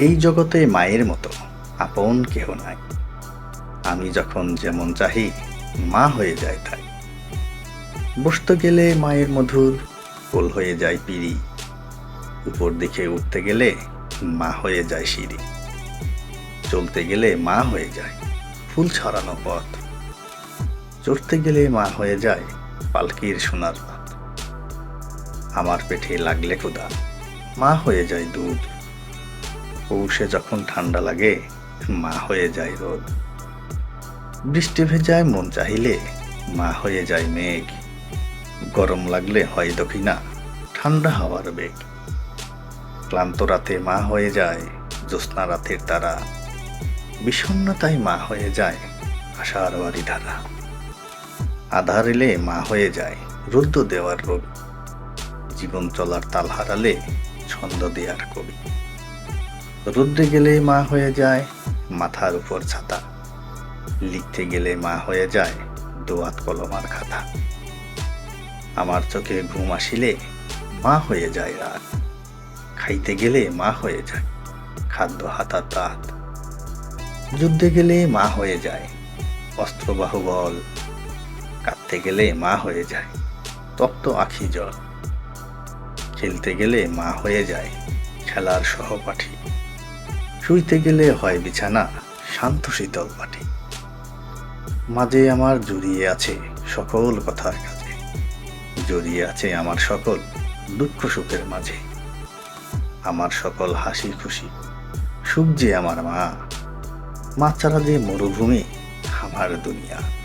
এই জগতে মায়ের মতো, আপন কেহ নাই। আমি যখন যেমন চাহি, মা হয়ে যায় তাই। বসতে গেলে মায়ের মধুর, কোল হয়ে যায় পিড়ি। উপর দিকে উঠতে গেলে মা হয়ে যায় সিঁড়ি। চলতে গেলে মা হয়ে যায় ফুল ছড়ানো পথ। চড়তে গেলে মা হয়ে যায় পালকির সোনার পাত। আমার পেটে লাগলে ক্ষুদা মা হয়ে যায় দুধ। পৌষে যখন ঠান্ডা লাগে, মা হয়ে যায় রোদ। বৃষ্টি ভেজায় মন চাহিলে মা হয়ে যায় মেঘ। গরম লাগলে হয় দক্ষিণা, ঠান্ডা হওয়ার বেগ। ক্লান্ত রাতে মা হয়ে যায় জ্যোৎস্না রাতের তারা। বিষণ্ণতায় মা হয়ে যায় আশার বাড়ি ধারা আধার এলে মা হয়ে যায় রুদ্র দেওয়ার রোগ জীবন চলার তাল হারালে ছন্দ দেওয়ার কবি। রুদ্রে গেলে মা হয়ে যায় মাথার উপর ছাতা। লিখতে গেলে মা হয়ে যায় দোয়াত কলমার খাতা। আমার চোখে ঘুম আসিলে মা হয়ে যায় রাত। খাইতে গেলে মা হয়ে যায় খাদ্য হাতার দাঁত যুদ্ধে গেলে মা হয়ে যায় অস্ত্র বাহুবল। কাঁদতে গেলে মা হয়ে যায় তপ্ত আখি জল। খেলতে গেলে মা হয়ে যায় খেলার সহপাঠী। শুইতে গেলে হয় বিছানা, শান্ত শীতল পাঠে মাঝে আমার জড়িয়ে আছে সকল কথার কাছে। জড়িয়ে আছে আমার সকল দুঃখ সুখের মাঝে। আমার সকল হাসি খুশি, সুখ যে আমার মা। মা ছাড়া যে মরুভূমি, আমার দুনিয়া।